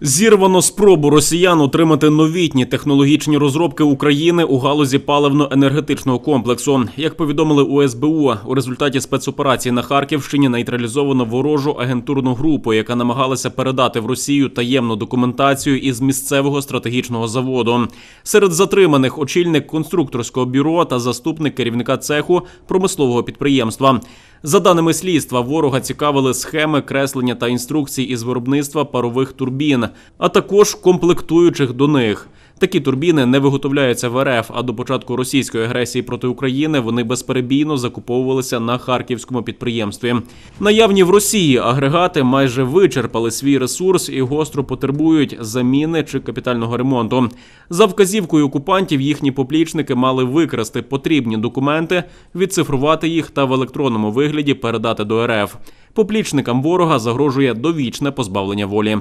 Зірвано спробу росіян отримати новітні технологічні розробки України у галузі паливно-енергетичного комплексу. Як повідомили у СБУ, у результаті спецоперації на Харківщині нейтралізовано ворожу агентурну групу, яка намагалася передати в Росію таємну документацію із місцевого стратегічного заводу. Серед затриманих очільник конструкторського бюро та заступник керівника цеху промислового підприємства. За даними слідства, ворога цікавили схеми креслення та інструкції із виробництва парових турбін, а також комплектуючих до них. Такі турбіни не виготовляються в РФ, а до початку російської агресії проти України вони безперебійно закуповувалися на харківському підприємстві. Наявні в Росії агрегати майже вичерпали свій ресурс і гостро потребують заміни чи капітального ремонту. За вказівкою окупантів їхні поплічники мали викрасти потрібні документи, відцифрувати їх та в електронному вигляді передати до РФ. Поплічникам ворога загрожує довічне позбавлення волі.